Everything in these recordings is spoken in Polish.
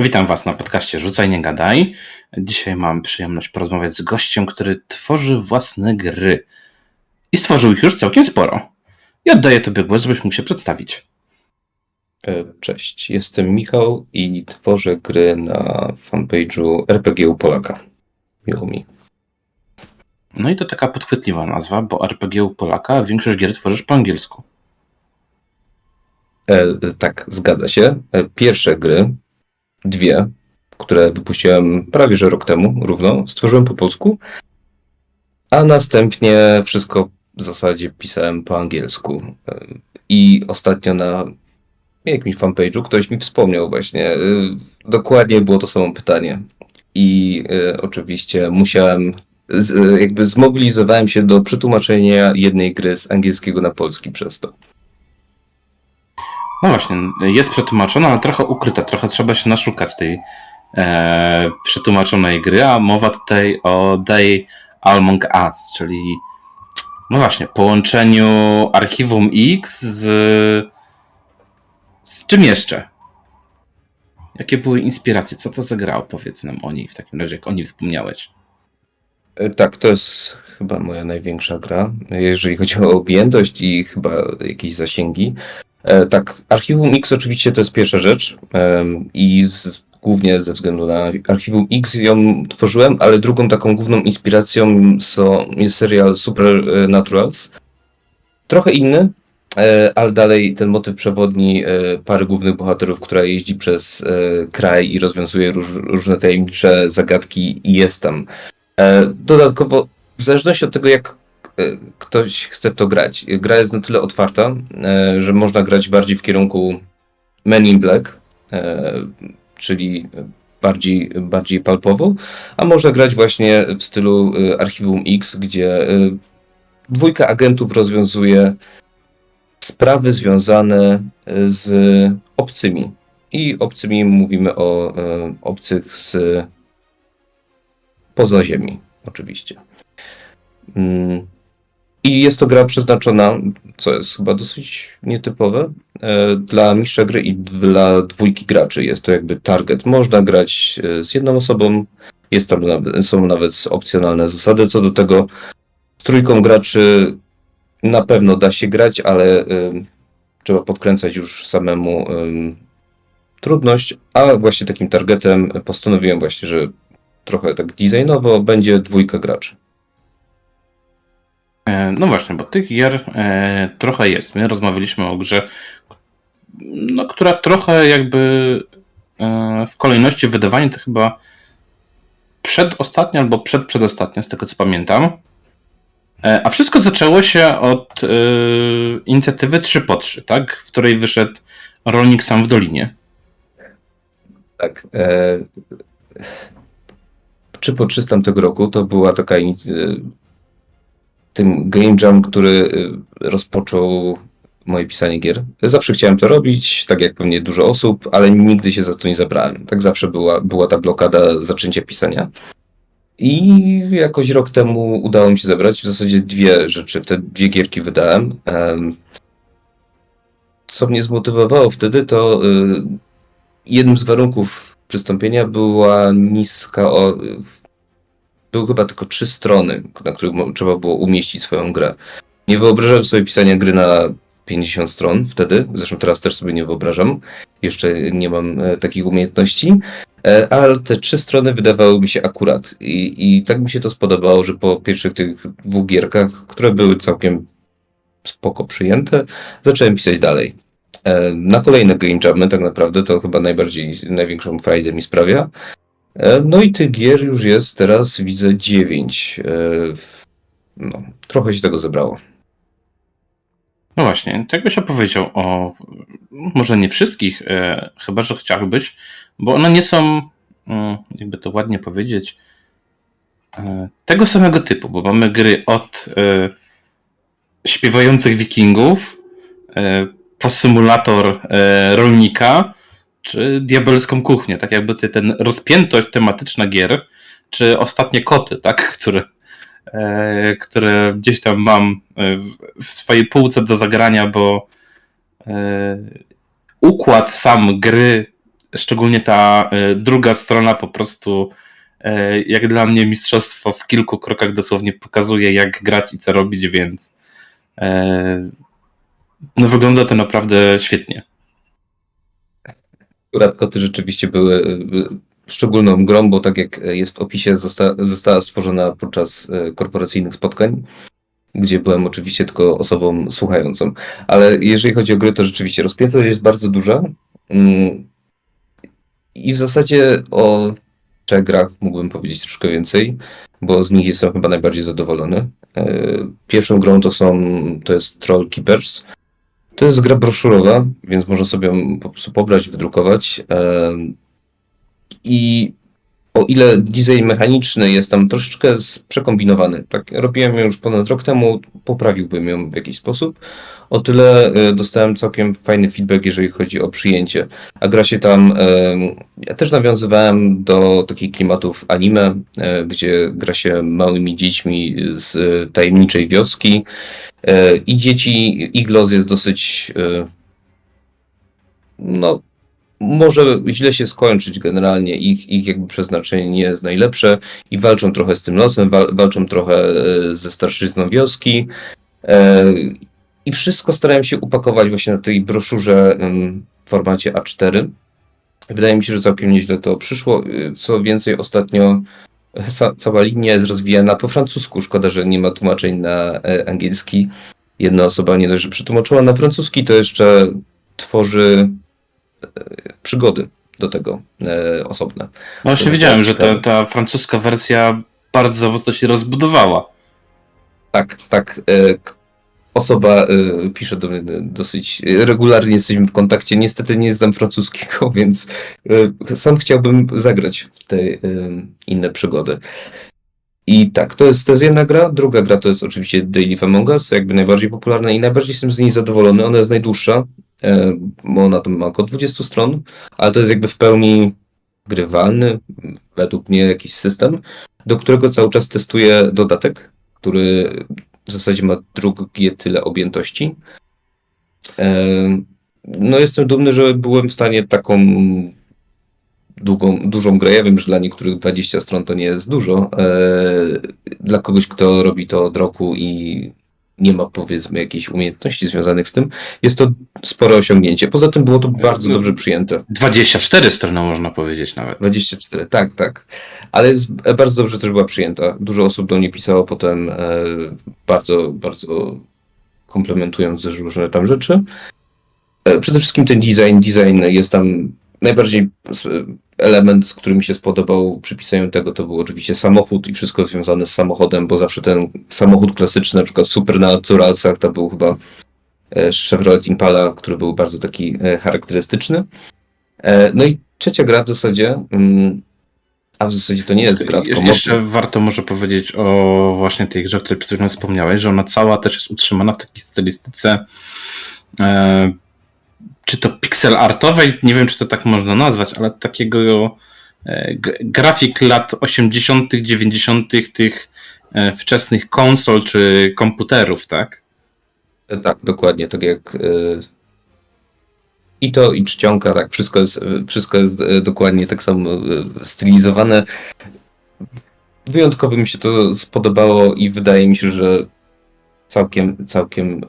Witam Was na podcaście Rzucaj Nie Gadaj. Dzisiaj mam przyjemność porozmawiać z gościem, który tworzy własne gry. I stworzył ich już całkiem sporo. I oddaję Tobie głos, żebyś mógł się przedstawić. E, Cześć, jestem Michał i tworzę gry na fanpage'u RPG u Polaka. Miło mi. No i to taka podchwytliwa nazwa, bo RPG u Polaka, większość gier tworzysz po angielsku. E, tak, zgadza się. E, Pierwsze gry, dwie, które wypuściłem prawie że rok temu, równo, stworzyłem po polsku, a następnie wszystko w zasadzie pisałem po angielsku. I ostatnio na jakimś fanpage'u ktoś mi wspomniał właśnie, e, dokładnie było to samo pytanie. I e, oczywiście musiałem, z, jakby zmobilizowałem się do przetłumaczenia jednej gry z angielskiego na polski przez to. No właśnie, jest przetłumaczona, ale trochę ukryta. Trochę trzeba się naszukać tej e, przetłumaczonej gry, a mowa tutaj o Day Among Us, czyli no właśnie, połączeniu archiwum X z, z czym jeszcze? Jakie były inspiracje? Co to zagrało? Powiedz nam o niej w takim razie, jak o niej wspomniałeś. E, Tak, to jest chyba moja największa gra, jeżeli chodzi o objętość i chyba jakieś zasięgi. E, Tak, Archiwum X oczywiście to jest pierwsza rzecz i z, głównie ze względu na Archiwum X ją tworzyłem, ale drugą taką główną inspiracją są, jest serial Supernaturals. Trochę inny, e, ale dalej ten motyw przewodni e, pary głównych bohaterów, która jeździ przez kraj i rozwiązuje róż, różne tajemnicze zagadki i jest tam. Dodatkowo, w zależności od tego, jak ktoś chce w to grać, gra jest na tyle otwarta, e, że można grać bardziej w kierunku Men in Black, e, czyli bardziej, bardziej palpowo, a można grać właśnie w stylu e, Archiwum X, gdzie e, dwójka agentów rozwiązuje sprawy związane z obcymi. I obcymi mówimy o e, obcych z poza Ziemi, oczywiście. Mm. I jest to gra przeznaczona, co jest chyba dosyć nietypowe, e, dla mistrza gry i dla dwójki graczy. Jest to jakby target. Można grać e, z jedną osobą, jest tam nawet, są nawet opcjonalne zasady. Co do tego, z trójką graczy na pewno da się grać, ale e, trzeba podkręcać już samemu e, trudność, a właśnie takim targetem postanowiłem właśnie, że trochę tak designowo będzie dwójka graczy. E, No właśnie, bo tych gier e, trochę jest. My rozmawialiśmy o grze, no, która trochę jakby e, w kolejności wydawania to chyba przedostatnia albo przedprzedostatnia, z tego co pamiętam. A wszystko zaczęło się od inicjatywy 3 po 3, tak? W której wyszedł Rolnik sam w Dolinie. Tak. E, czy po 3 z tamtego roku to była taka tym game jam, który e, rozpoczął moje pisanie gier. Zawsze chciałem to robić, tak jak pewnie dużo osób, ale nigdy się za to nie zabrałem. Tak zawsze była, była ta blokada zaczęcia pisania. I jakoś rok temu udało mi się zebrać w zasadzie dwie rzeczy, wtedy dwie gierki wydałem. Em, Co mnie zmotywowało wtedy, to y, jednym z warunków przystąpienia była niska. Były chyba tylko trzy strony, na których trzeba było umieścić swoją grę. Nie wyobrażałem sobie pisania gry na 50 stron wtedy, zresztą teraz też sobie nie wyobrażam. Jeszcze nie mam e, takich umiejętności, e, ale te trzy strony wydawały mi się akurat. I, I tak mi się to spodobało, że po pierwszych tych dwóch gierkach, które były całkiem spoko przyjęte, zacząłem pisać dalej. E, Na kolejne game jamy tak naprawdę to chyba najbardziej, największą frajdę mi sprawia. E, No i tych gier już jest teraz, widzę, dziewięć. E, w- No, trochę się tego zebrało. No właśnie, to jakbyś opowiedział o, może nie wszystkich, e, chyba że chciałbyś, bo one nie są, mm, jakby to ładnie powiedzieć, e, tego samego typu, bo mamy gry od e, śpiewających wikingów e, po symulator e, rolnika, czy diabelską kuchnię, tak jakby ten rozpiętość tematyczna gier, czy ostatnie koty, tak, które e, które gdzieś tam mam e, w, w swojej półce do zagrania, bo e, układ sam gry szczególnie ta e, druga strona po prostu e, jak dla mnie mistrzostwo w kilku krokach dosłownie pokazuje jak grać i co robić, więc e, no wygląda to naprawdę świetnie. Akurat koty rzeczywiście były y, szczególną grą, bo tak jak jest w opisie, zosta została stworzona podczas y, korporacyjnych spotkań, gdzie byłem oczywiście tylko osobą słuchającą. Ale jeżeli chodzi o gry, to rzeczywiście rozpiętość jest bardzo duża. Mm, I w zasadzie o trzech grach mógłbym powiedzieć troszkę więcej, bo z nich jestem chyba najbardziej zadowolony. Y, Pierwszą grą to są, to jest Troll Keepers. To jest gra broszurowa, więc można sobie ją po prostu pobrać, wydrukować. I o ile design mechaniczny jest tam troszeczkę przekombinowany, tak robiłem ją już ponad rok temu, poprawiłbym ją w jakiś sposób, o tyle e, dostałem całkiem fajny feedback, jeżeli chodzi o przyjęcie. A gra się tam, ja też nawiązywałem do takich klimatów anime, e, gdzie gra się małymi dziećmi z e, tajemniczej wioski, I dzieci, ich los jest dosyć. e, No, może źle się skończyć generalnie. Ich, ich jakby przeznaczenie nie jest najlepsze i walczą trochę z tym losem, wal, walczą trochę e, ze starszyzną wioski. E, I wszystko starałem się upakować właśnie na tej broszurze w formacie A4. Wydaje mi się, że całkiem nieźle to przyszło. E, Co więcej, ostatnio cała linia jest rozwijana po francusku. Szkoda, że nie ma tłumaczeń na e, angielski. Jedna osoba nie dość, że przetłumaczyła na francuski, to jeszcze tworzy e, przygody do tego e, osobne. No właśnie To wiedziałem, że ta, ta francuska wersja bardzo mocno się rozbudowała. Tak, tak. Osoba e, pisze do mnie dosyć e, regularnie, jesteśmy w kontakcie. Niestety nie znam francuskiego, więc e, sam chciałbym zagrać w te e, inne przygody. I tak, to jest, to jest jedna gra. Druga gra to jest oczywiście Daily Among Us, jakby najbardziej popularna i najbardziej jestem z niej zadowolony. Ona jest najdłuższa, e, bo ona tam ma około 20 stron, ale to jest jakby w pełni grywalny, według mnie jakiś system, do którego cały czas testuję dodatek, który w zasadzie ma drugie tyle objętości. No jestem dumny, że byłem w stanie taką długą, dużą grę. Ja wiem, że dla niektórych 20 stron to nie jest dużo. E, Dla kogoś, kto robi to od roku i nie ma powiedzmy jakichś umiejętności związanych z tym, jest to spore osiągnięcie. Poza tym było to bardzo dobrze przyjęte. 24 strony można powiedzieć nawet. 24, tak, tak. Ale jest, e, bardzo dobrze też była przyjęta. Dużo osób do mnie pisało potem e, bardzo, bardzo komplementując różne tam rzeczy. E, przede wszystkim ten design, design jest tam najbardziej s- element, z którym mi się spodobał przy pisaniu tego, to był oczywiście samochód i wszystko związane z samochodem, bo zawsze ten samochód klasyczny, na przykład Supernaturalsach, to był chyba e, Chevrolet Impala, który był bardzo taki e, charakterystyczny. E, No i trzecia gra w zasadzie, mm, a w zasadzie to nie jest gra, tylko Je- Jeszcze warto może powiedzieć o właśnie tej grze, o której przed chwilą wspomniałeś, że ona cała też jest utrzymana w takiej stylistyce e, czy to pixel artowej, nie wiem czy to tak można nazwać, ale takiego e, grafik lat 80., 90. tych e, wczesnych konsol czy komputerów, tak? E, Tak, dokładnie, tak jak i to, i czcionka, tak, wszystko jest, wszystko jest dokładnie tak samo stylizowane. Wyjątkowo mi się to spodobało i wydaje mi się, że całkiem, całkiem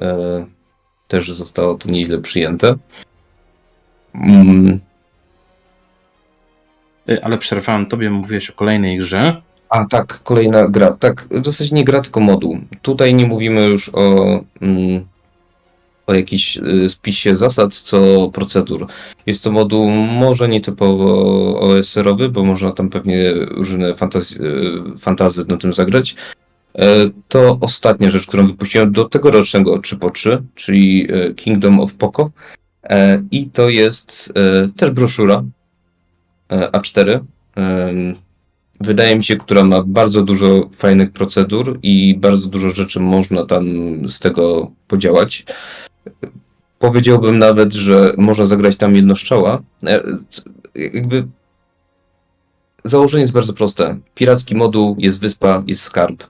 też zostało to nieźle przyjęte. Mm, E, Ale przerwałem tobie, mówiłeś o kolejnej grze. A tak, kolejna gra. Tak, w zasadzie nie gra, tylko moduł. Tutaj nie mówimy już o, mm, o jakiś y, spisie zasad, co procedur. Jest to moduł może nietypowo OSR-owy, bo można tam pewnie różne fantazy, y, fantazy na tym zagrać. E, To ostatnia rzecz, którą wypuściłem do tegorocznego 3x3, czyli e, Kingdom of Poco. E, I to jest też broszura e, A4. em, wydaje mi się, która ma bardzo dużo fajnych procedur i bardzo dużo rzeczy można tam z tego podziałać. Powiedziałbym nawet, że można zagrać tam jedno strzała. Jakby założenie jest bardzo proste. Piracki moduł, jest wyspa, jest skarb.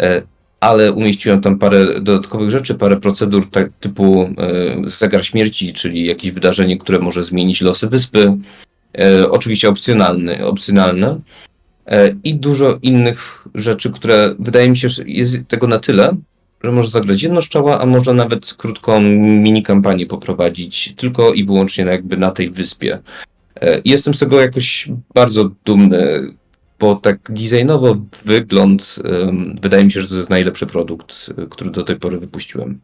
E, ale umieściłem tam parę dodatkowych rzeczy, parę procedur tak, typu e, zegar śmierci, czyli jakieś wydarzenie, które może zmienić losy wyspy. E, oczywiście opcjonalne. E, I dużo innych rzeczy, które wydaje mi się, że jest tego na tyle, że może zagrać jedno strzała, a można nawet krótką mini kampanię poprowadzić tylko i wyłącznie jakby na tej wyspie. Jestem z tego jakoś bardzo dumny, bo tak designowo wygląd, wydaje mi się, że to jest najlepszy produkt, e, który do tej pory wypuściłem.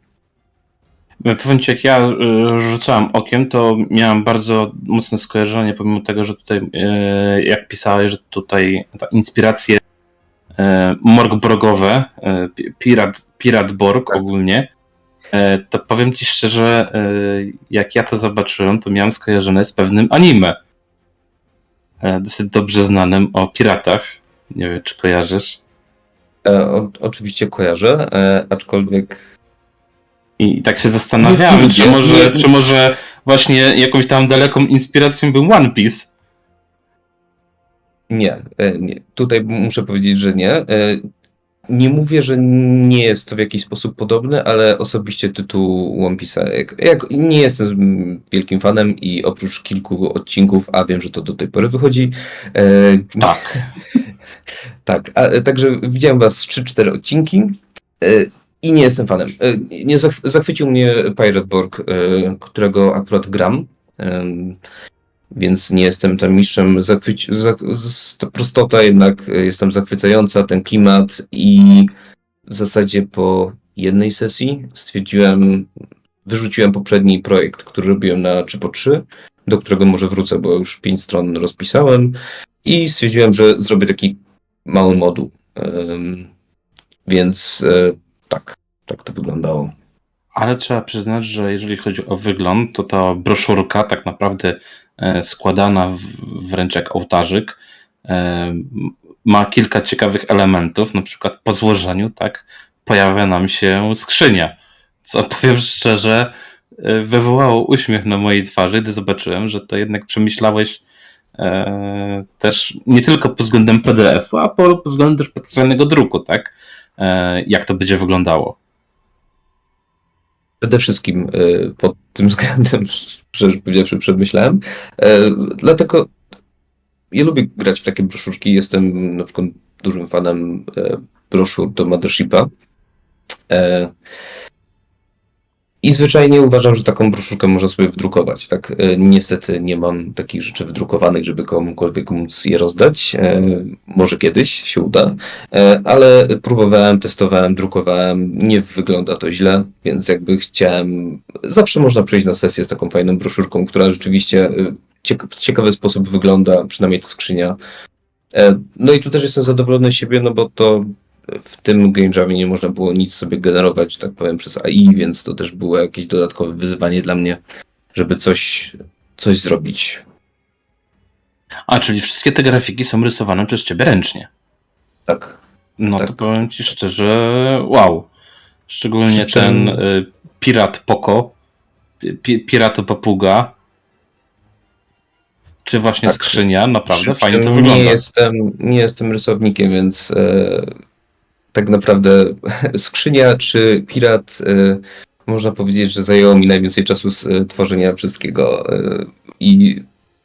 Powiem ci, jak ja y, rzucałem okiem, to miałem bardzo mocne skojarzenie, pomimo tego, że tutaj, jak pisałeś, że tutaj ta inspiracje morgbrogowe, pi- pirat, pirat Borg ogólnie, to powiem ci szczerze, jak ja to zobaczyłem, to miałem skojarzone z pewnym anime. Y, Dosyć dobrze znanym o piratach. Nie wiem, czy kojarzysz. E, o, oczywiście kojarzę, e, aczkolwiek I tak się zastanawiałem, Nie, czy nie, może, nie. czy może właśnie jakąś tam daleką inspiracją był One Piece. nie, e, nie. Tutaj muszę powiedzieć, że nie. E, Nie mówię, że nie jest to w jakiś sposób podobne, ale osobiście tytuł One Piece'a, jak, jak nie jestem wielkim fanem i oprócz kilku odcinków, a wiem, że to do tej pory wychodzi, e, Tak. Tak, a, e, także widziałem was 3-4 odcinki e, i nie jestem fanem. E, Nie zachw zachwycił mnie Pirate Borg, e, którego akurat gram, em, więc nie jestem tam mistrzem. Zachwyci prostota jednak e, jest tam zachwycająca, ten klimat i w zasadzie po jednej sesji stwierdziłem, wyrzuciłem poprzedni projekt, który robiłem na 3 po 3 do którego może wrócę, bo już 5 stron rozpisałem i stwierdziłem, że zrobię taki mały moduł. Ym, więc e, tak, tak to wyglądało. Ale trzeba przyznać, że jeżeli chodzi o wygląd, to ta broszurka tak naprawdę składana w- wręcz jak ołtarzyk e, ma kilka ciekawych elementów, na przykład po złożeniu tak pojawia nam się skrzynia, co powiem szczerze e, wywołało uśmiech na mojej twarzy, gdy zobaczyłem, że to jednak przemyślałeś e, też nie tylko pod względem PDF-u, a pod względem też potencjalnego druku, tak? E, jak to będzie wyglądało. Przede wszystkim e, pod tym względem, szczerze powiedziawszy, przemyślałem. E, dlatego ja lubię grać w takie broszurki. Jestem na przykład dużym fanem e, broszur do Mothershipa. E, I zwyczajnie uważam, że taką broszurkę można sobie wdrukować. Tak, E, niestety nie mam takich rzeczy wydrukowanych, żeby komukolwiek móc je rozdać. E, Może kiedyś się uda. E, ale próbowałem, testowałem, drukowałem, nie wygląda to źle, więc jakby chciałem, zawsze można przyjść na sesję z taką fajną broszurką, która rzeczywiście w ciekawy sposób wygląda, przynajmniej ta skrzynia. No i tu też jestem zadowolony z siebie, no bo to w tym Game Jamie nie można było nic sobie generować, tak powiem, przez AI, więc to też było jakieś dodatkowe wyzwanie dla mnie, żeby coś, coś zrobić. A, czyli wszystkie te grafiki są rysowane przez ciebie ręcznie. Tak. No Tak. to powiem ci szczerze, wow. Szczególnie czym- ten y, pirat Poko, pi, piratu papuga, czy właśnie Tak. skrzynia, naprawdę Przy fajnie to wygląda. Nie jestem, nie jestem rysownikiem, więc e, tak naprawdę skrzynia czy pirat e, można powiedzieć, że zajęło mi najwięcej czasu z e, tworzenia wszystkiego e, i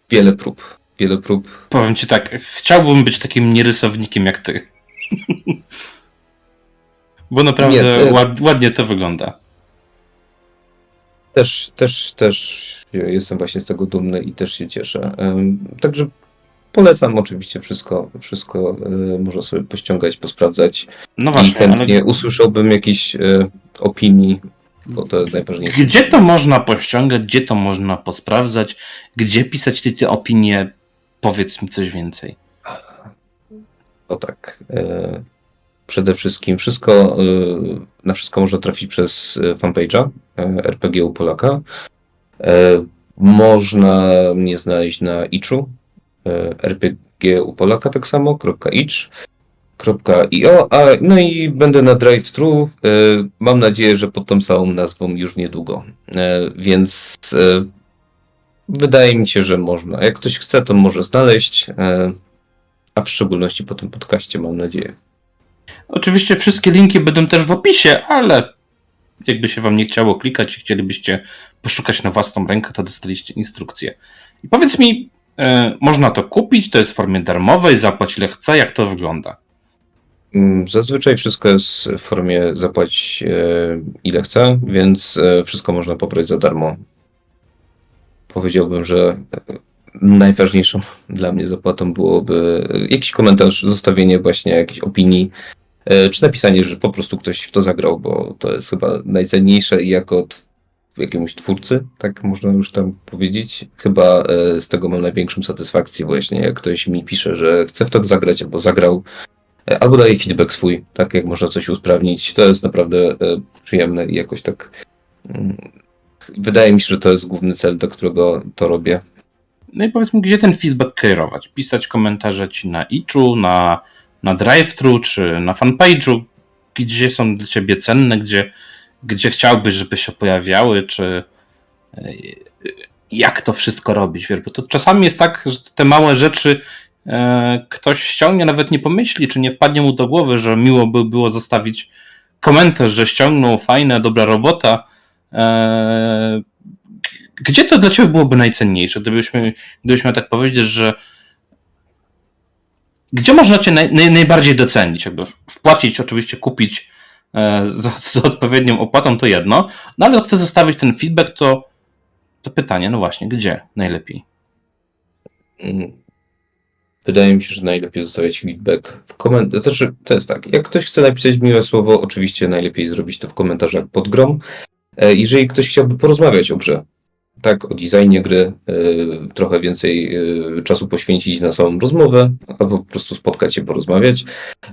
wiele prób. Wiele prób. Powiem ci tak, chciałbym być takim nierysownikiem jak ty. Bo naprawdę Nie, ład, ładnie to wygląda. Też, też, też jestem właśnie z tego dumny i też się cieszę. Także polecam oczywiście wszystko, wszystko e, można sobie pościągać, posprawdzać No i właśnie, ale chętnie usłyszałbym jakieś e, opinii, bo to jest najważniejsze. gdzie to można pościągać, gdzie to można posprawdzać, gdzie pisać te, te opinie? Powiedz mi coś więcej. O tak. E, przede wszystkim wszystko, na wszystko można trafić przez fanpage'a RPG u Polaka. Można mnie znaleźć na Itchu, e, RPG u Polaka tak samo, .itch, .io, a no i będę na drive-thru. E, mam nadzieję, że pod tą samą nazwą już niedługo. E, więc e, wydaje mi się, że można. Jak ktoś chce, to może znaleźć. E, a w szczególności po tym podcaście, mam nadzieję. Oczywiście wszystkie linki będą też w opisie, ale jakby się wam nie chciało klikać i chcielibyście poszukać na własną rękę, to dostaliście instrukcję. I powiedz mi, e, można to kupić, to jest w formie darmowej, zapłać ile chce, jak to wygląda? Mm, Zazwyczaj wszystko jest w formie zapłać e, ile chcę, więc e, wszystko można pobrać za darmo. Powiedziałbym, że e, najważniejszą dla mnie zapłatą byłoby e, jakiś komentarz, zostawienie właśnie jakiejś opinii, e, czy napisanie, że po prostu ktoś w to zagrał, bo to jest chyba najcenniejsze i jako jakiemuś twórcy, tak można już tam powiedzieć. Chyba e, z tego mam największą satysfakcję właśnie, jak ktoś mi pisze, że chce w to zagrać albo zagrał, E, Albo daje feedback swój, tak jak można coś usprawnić. To jest naprawdę e, przyjemne i jakoś tak. mm, Wydaje mi się, że to jest główny cel, do którego to robię. No i powiedz mi, gdzie ten feedback kierować? Pisać komentarze ci na Itchu, na, na drive-thru, czy na fanpage'u? Gdzie są dla ciebie cenne, gdzie, gdzie chciałbyś, żeby się pojawiały, czy e, jak to wszystko robić, wiesz, bo to czasami jest tak, że te małe rzeczy e, ktoś ściągnie, nawet nie pomyśli, czy nie wpadnie mu do głowy, że miło by było zostawić komentarz, że ściągnął, fajne, dobra robota. E, gdzie to dla ciebie byłoby najcenniejsze, gdybyśmy, gdybyśmy tak powiedzieć, że gdzie można cię naj, naj, najbardziej docenić? Jakby wpłacić, oczywiście kupić z, z odpowiednią opłatą to jedno, no ale chcę zostawić ten feedback, to, to pytanie, no właśnie, gdzie najlepiej? Mm. Wydaje mi się, że najlepiej zostawiać feedback w komentarzach. Znaczy, to jest tak, jak ktoś chce napisać miłe słowo, oczywiście najlepiej zrobić to w komentarzach pod grą. E, Jeżeli ktoś chciałby porozmawiać o grze, tak, o designie gry, e, trochę więcej e, czasu poświęcić na samą rozmowę, albo po prostu spotkać się, porozmawiać,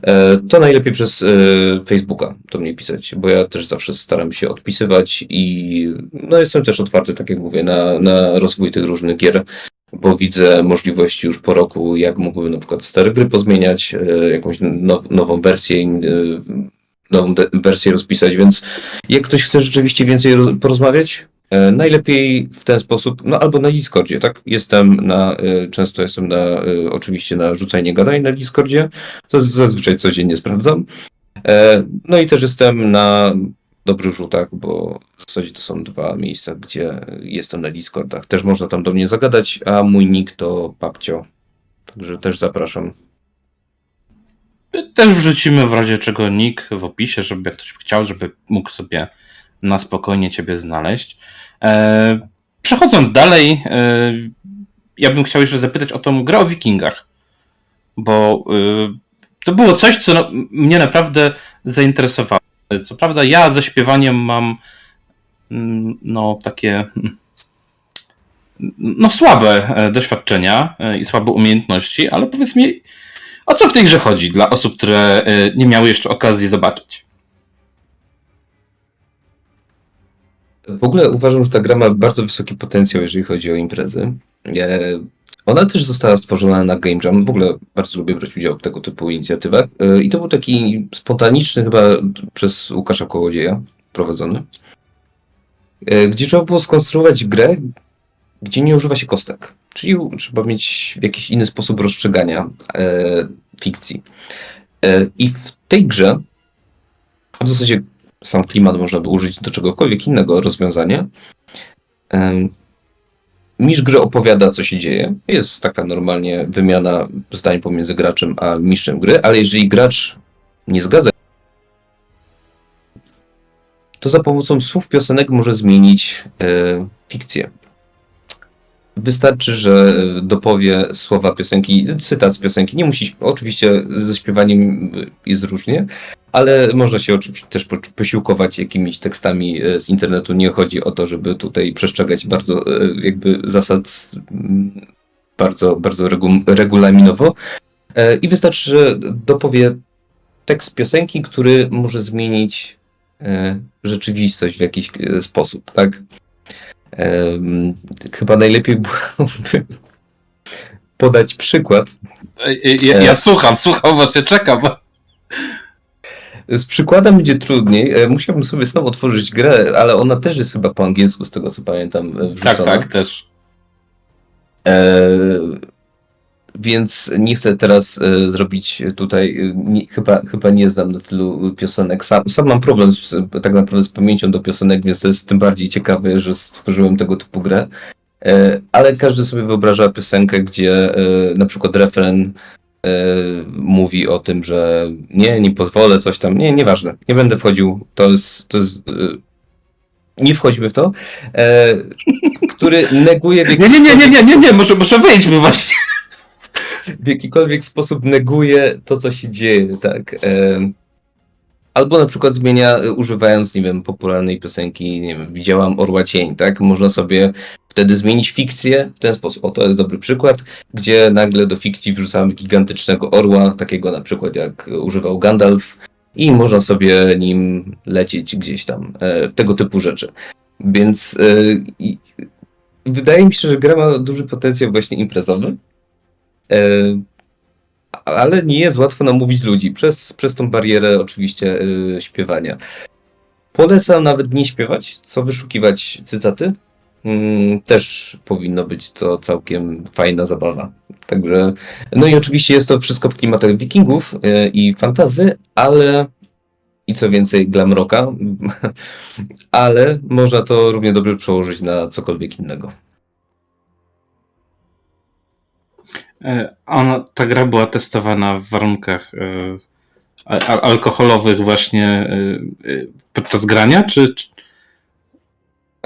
e, to najlepiej przez e, Facebooka do mnie pisać, bo ja też zawsze staram się odpisywać i no jestem też otwarty, tak jak mówię, na, na rozwój tych różnych gier, bo widzę możliwości już po roku, jak mógłbym na przykład stare gry pozmieniać, jakąś now, nową wersję, nową wersję rozpisać, więc jak ktoś chce rzeczywiście więcej roz- porozmawiać, najlepiej w ten sposób, no albo na Discordzie, tak? Jestem na, e, często jestem na, e, oczywiście na rzucanie gadań na Discordzie, Zaz- zazwyczaj codziennie sprawdzam. E, No i też jestem na dobrych rzutach, bo w zasadzie to są dwa miejsca, gdzie jestem na Discordach. Też można tam do mnie zagadać, a mój nick to Papcio. Także też zapraszam. Też wrzucimy w razie czego nick w opisie, żeby jak ktoś chciał, żeby mógł sobie na spokojnie ciebie znaleźć. E, przechodząc dalej, e, ja bym chciał jeszcze zapytać o tą grę o wikingach, bo e, to było coś, co mnie naprawdę zainteresowało. Co prawda ja ze śpiewaniem mam mm, no takie mm, no słabe doświadczenia i słabe umiejętności, ale powiedz mi, o co w tej grze chodzi dla osób, które nie miały jeszcze okazji zobaczyć? W ogóle uważam, że ta gra ma bardzo wysoki potencjał, jeżeli chodzi o imprezy. E, Ona też została stworzona na Game Jam. W ogóle bardzo lubię brać udział w tego typu inicjatywach. E, I to był taki spontaniczny, chyba przez Łukasza Kołodzieja prowadzony, e, gdzie trzeba było skonstruować grę, gdzie nie używa się kostek. Czyli trzeba mieć jakiś inny sposób rozstrzygania fikcji. I w tej grze, w zasadzie sam klimat można by użyć do czegokolwiek innego rozwiązania. Mistrz gry opowiada, co się dzieje. Jest taka normalnie wymiana zdań pomiędzy graczem a mistrzem gry, ale jeżeli gracz nie zgadza, to za pomocą słów piosenek może zmienić e, fikcję. Wystarczy, że e, dopowie słowa piosenki, cytat z piosenki. Nie musi, oczywiście ze śpiewaniem jest różnie, ale można się oczywiście też po- posiłkować jakimiś tekstami e, z internetu. Nie chodzi o to, żeby tutaj przestrzegać bardzo e, jakby zasad mm, bardzo, bardzo regu- regulaminowo. E, I wystarczy, że dopowie tekst piosenki, który może zmienić rzeczywistość w jakiś sposób, tak? Chyba najlepiej byłoby podać przykład. Ja, ja słucham, słucham, właśnie czekam. Z przykładem będzie trudniej. E, Musiałbym sobie sam otworzyć grę, ale ona też jest chyba po angielsku, z tego co pamiętam, e, wrzucona. Tak, tak, też. E, więc nie chcę teraz e, zrobić tutaj, e, nie, chyba, chyba nie znam na tylu piosenek. Sam, sam mam problem z, tak naprawdę z pamięcią do piosenek, więc to jest tym bardziej ciekawe, że stworzyłem tego typu grę. E, ale każdy sobie wyobraża piosenkę, gdzie na przykład refren mówi o tym, że nie, nie pozwolę, coś tam. Nie, nieważne, nie będę wchodził. To jest. To jest e, nie wchodźmy w to. E, który neguje Nie, nie, nie, nie, nie, nie, nie, może, może wejdźmy właśnie. w jakikolwiek sposób neguje to, co się dzieje, tak. Em, Albo na przykład zmienia, y, używając, nie wiem, popularnej piosenki, nie wiem, widziałam Orła Cień, tak? Można sobie wtedy zmienić fikcję w ten sposób. O, to jest dobry przykład, gdzie nagle do fikcji wrzucamy gigantycznego orła, takiego na przykład jak używał Gandalf i można sobie nim lecieć gdzieś tam. E, tego typu rzeczy. Więc e, wydaje mi się, że gra ma duży potencjał właśnie imprezowy. E, ale nie jest łatwo namówić ludzi przez, przez tą barierę oczywiście e, śpiewania. Polecam nawet nie śpiewać, co wyszukiwać cytaty. Mm, też powinno być to całkiem fajna zabawa. Także, no i oczywiście jest to wszystko w klimatach wikingów e, i fantazy, ale i co więcej glam rocka, ale można to równie dobrze przełożyć na cokolwiek innego. E, Ona, ta gra była testowana w warunkach e, alkoholowych właśnie e, e, podczas grania, czy, czy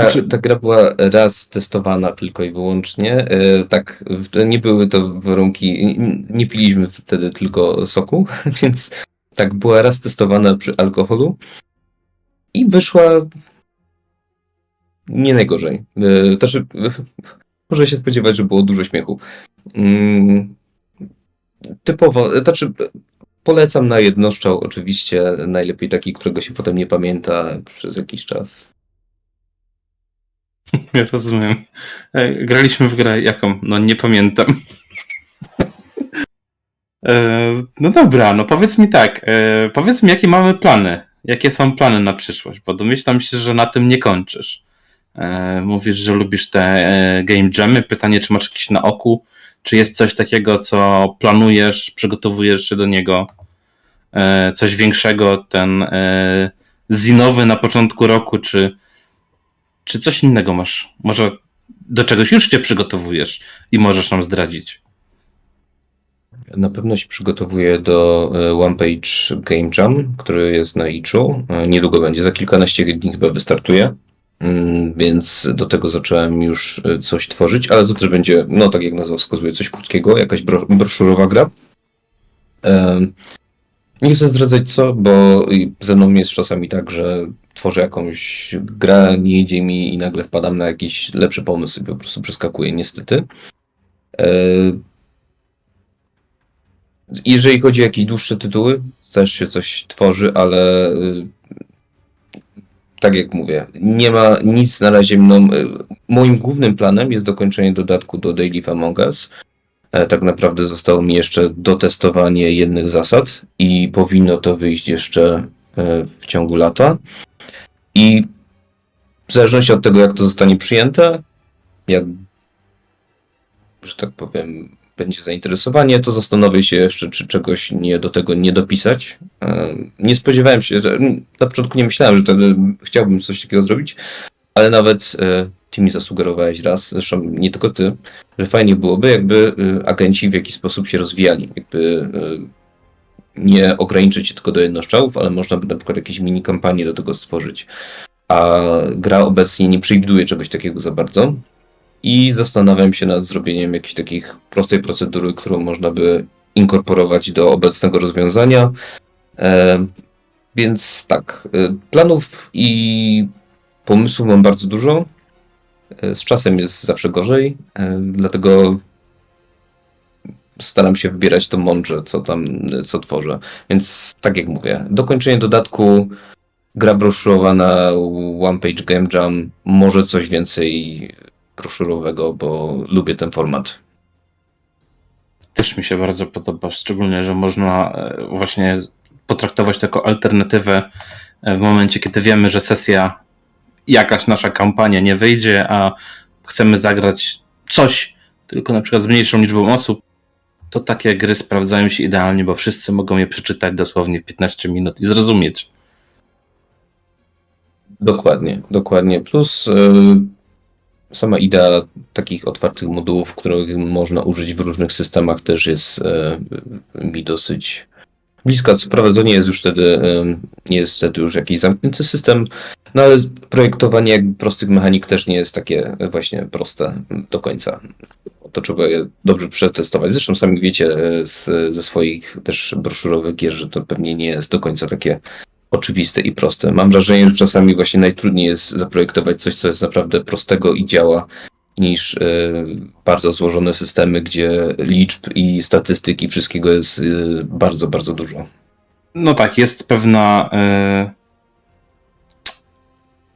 Znaczy- Ta gra była raz testowana tylko i wyłącznie. E, Tak, nie były to warunki, nie piliśmy wtedy tylko soku, więc tak, była raz testowana przy alkoholu i wyszła nie najgorzej. E, Znaczy, może się spodziewać, że było dużo śmiechu. Mm, Typowo, znaczy polecam na jednoszczał oczywiście, najlepiej taki, którego się potem nie pamięta przez jakiś czas. Ja rozumiem. E, Graliśmy w grę jaką? No nie pamiętam. E, No dobra, no powiedz mi tak. e, Powiedz mi, jakie mamy plany? Jakie są plany na przyszłość? Bo domyślam się, że na tym nie kończysz. Mówisz, że lubisz te game jammy. Pytanie, czy masz jakiś na oku? Czy jest coś takiego, co planujesz, przygotowujesz się do niego? Coś większego, ten zinowy na początku roku, czy, czy coś innego masz? Może do czegoś już się przygotowujesz i możesz nam zdradzić? Na pewno się przygotowuję do e, One Page Game Jam, który jest na Iczu. E, Niedługo będzie, za kilkanaście dni chyba wystartuje. Mm, Więc do tego zacząłem już e, coś tworzyć, ale to też będzie, no tak jak nazwa wskazuje, coś krótkiego, jakaś bro broszurowa gra. Nie chcę zdradzać co, bo ze mną jest czasami tak, że tworzę jakąś grę, nie idzie mi i nagle wpadam na jakiś lepszy pomysł i po prostu przeskakuję, niestety. E, jeżeli chodzi o jakieś dłuższe tytuły, też się coś tworzy, ale y, tak jak mówię, nie ma nic na razie mną. y, Moim głównym planem jest dokończenie dodatku do Daily Among Us. E, Tak naprawdę zostało mi jeszcze dotestowanie jednych zasad i powinno to wyjść jeszcze e, w ciągu lata. I w zależności od tego, jak to zostanie przyjęte, jak, że tak powiem, będzie zainteresowanie, to zastanowię się jeszcze, czy czegoś nie do tego nie dopisać. Nie spodziewałem się, na początku nie myślałem, że chciałbym coś takiego zrobić, ale nawet e, ty mi zasugerowałeś raz, zresztą nie tylko ty, że fajnie byłoby, jakby e, agenci w jakiś sposób się rozwijali, jakby e, nie ograniczyć się tylko do jednoszczałów, ale można by na przykład jakieś mini kampanie do tego stworzyć. A gra obecnie nie przewiduje czegoś takiego za bardzo. I zastanawiam się nad zrobieniem jakiejś takich prostej procedury, którą można by inkorporować do obecnego rozwiązania. E, więc tak, e, planów i pomysłów mam bardzo dużo. E, z czasem jest zawsze gorzej, e, dlatego staram się wybierać to mądrze, co tam, co tworzę. Więc tak jak mówię, dokończenie dodatku, gra broszurowa na One Page Game Jam, może coś więcej broszurowego, bo lubię ten format. Też mi się bardzo podoba, szczególnie, że można e, właśnie potraktować to jako alternatywę e, w momencie, kiedy wiemy, że sesja, jakaś nasza kampania nie wyjdzie, a chcemy zagrać coś, tylko na przykład z mniejszą liczbą osób, to takie gry sprawdzają się idealnie, bo wszyscy mogą je przeczytać dosłownie w 15 minut i zrozumieć. Dokładnie, dokładnie. Plus y, sama idea takich otwartych modułów, których można użyć w różnych systemach, też jest y, mi dosyć bliska. Co prawda to nie jest już wtedy, y, nie jest wtedy już jakiś zamknięty system, no ale projektowanie prostych mechanik też nie jest takie właśnie proste do końca. To trzeba je dobrze przetestować. Zresztą sami wiecie y, z, ze swoich też broszurowych gier, że to pewnie nie jest do końca takie oczywiste i proste. Mam wrażenie, że czasami właśnie najtrudniej jest zaprojektować coś, co jest naprawdę prostego i działa, niż e, bardzo złożone systemy, gdzie liczb i statystyk i wszystkiego jest e, bardzo, bardzo dużo. No tak, jest pewna. e,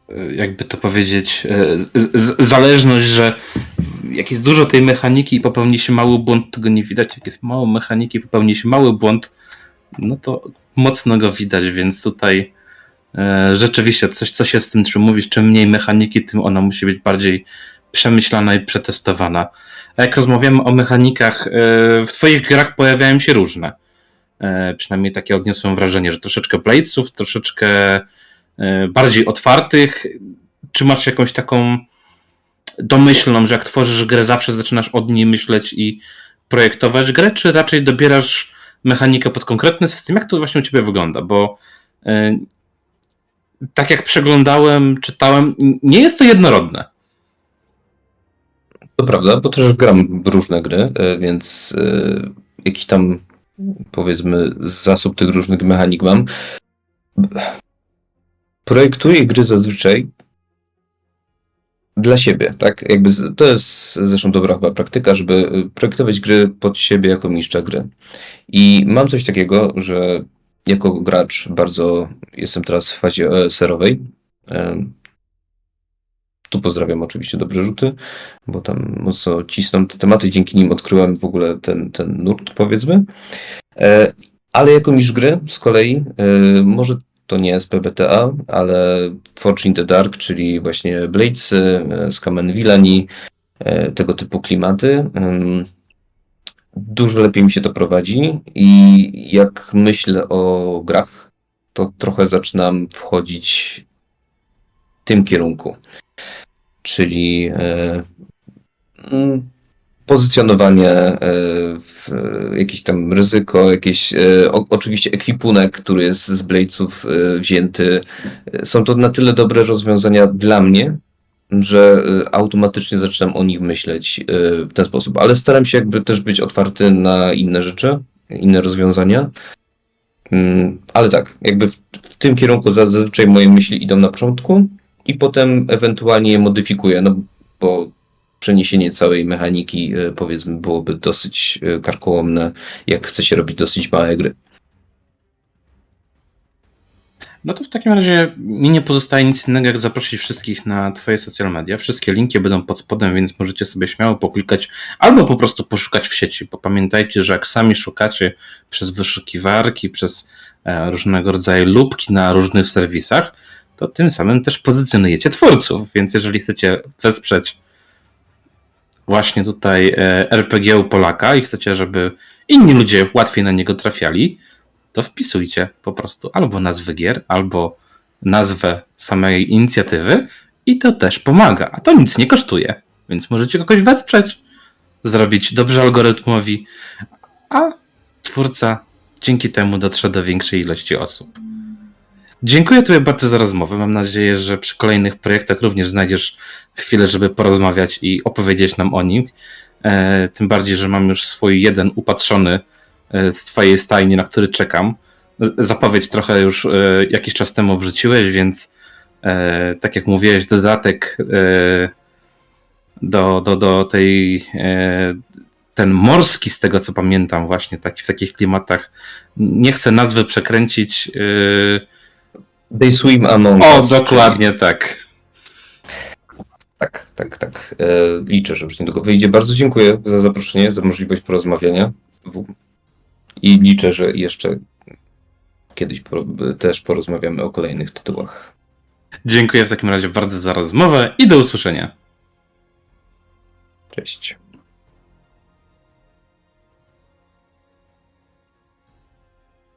e, jakby to powiedzieć, e, zależność, że jak jest dużo tej mechaniki i popełni się mały błąd, to go nie widać. Jak jest mało mechaniki i popełni się mały błąd, no to mocno go widać, więc tutaj e, rzeczywiście coś, co się z tym czym mówisz, czym mniej mechaniki, tym ona musi być bardziej przemyślana i przetestowana. A jak rozmawiamy o mechanikach, e, w twoich grach pojawiają się różne. E, przynajmniej takie odniosłem wrażenie, że troszeczkę bladesów, troszeczkę e, bardziej otwartych. Czy masz jakąś taką domyślną, że jak tworzysz grę, zawsze zaczynasz od niej myśleć i projektować grę, czy raczej dobierasz mechanikę pod konkretny system? Jak to właśnie u ciebie wygląda? Bo e, tak jak przeglądałem, czytałem, nie jest to jednorodne. To prawda, bo też gram różne gry, e, więc e, jakiś tam powiedzmy zasób tych różnych mechanik mam. Projektuję gry zazwyczaj dla siebie, tak? Jakby to jest zresztą dobra chyba praktyka, żeby y, projektować gry pod siebie jako mistrza gry. I mam coś takiego, że jako gracz bardzo jestem teraz w fazie OSR-owej. Em, Tu pozdrawiam oczywiście Dobre Rzuty, bo tam mocno cisną te tematy, dzięki nim odkryłem w ogóle ten, ten nurt, powiedzmy. E, Ale jako mistrz gry z kolei, e, może to nie jest PBTA, ale Forge in the Dark, czyli właśnie Bladesy, e, Scaman Villani, e, tego typu klimaty. Dużo lepiej mi się to prowadzi i jak myślę o grach, to trochę zaczynam wchodzić w tym kierunku. Czyli e, pozycjonowanie, e, w, e, jakieś tam ryzyko, jakieś e, oczywiście ekwipunek, który jest z Bladesów e, wzięty. Są to na tyle dobre rozwiązania dla mnie, że automatycznie zaczynam o nich myśleć w ten sposób. Ale staram się jakby też być otwarty na inne rzeczy, inne rozwiązania. Mm, Ale tak, jakby w, w tym kierunku zazwyczaj moje myśli idą na początku i potem ewentualnie je modyfikuję, no bo przeniesienie całej mechaniki e, powiedzmy byłoby dosyć e, karkołomne, jak chce się robić dosyć małe gry. No to w takim razie mi nie pozostaje nic innego, jak zaprosić wszystkich na Twoje social media. Wszystkie linki będą pod spodem, więc możecie sobie śmiało poklikać albo po prostu poszukać w sieci, bo pamiętajcie, że jak sami szukacie przez wyszukiwarki, przez e, różnego rodzaju lubki na różnych serwisach, to tym samym też pozycjonujecie twórców, więc jeżeli chcecie wesprzeć właśnie tutaj e, RPG u Polaka i chcecie, żeby inni ludzie łatwiej na niego trafiali, to wpisujcie po prostu albo nazwę gier, albo nazwę samej inicjatywy i to też pomaga, a to nic nie kosztuje, więc możecie kogoś wesprzeć, zrobić dobrze algorytmowi, a twórca dzięki temu dotrze do większej ilości osób. Dziękuję Tobie bardzo za rozmowę. Mam nadzieję, że przy kolejnych projektach również znajdziesz chwilę, żeby porozmawiać i opowiedzieć nam o nim. E, tym bardziej, że mam już swój jeden upatrzony e, z Twojej stajni, na który czekam. Zapowiedź trochę już e, jakiś czas temu wrzuciłeś, więc tak jak mówiłeś, dodatek do, do, do tej. Ten morski, z tego co pamiętam, właśnie taki, w takich klimatach. Nie chcę nazwy przekręcić. E, They swim among o, us. dokładnie tak. Tak, tak, tak. E, liczę, że już niedługo wyjdzie. Bardzo dziękuję za zaproszenie, za możliwość porozmawiania. W- I liczę, że jeszcze kiedyś po, też porozmawiamy o kolejnych tytułach. Dziękuję w takim razie bardzo za rozmowę i do usłyszenia. Cześć.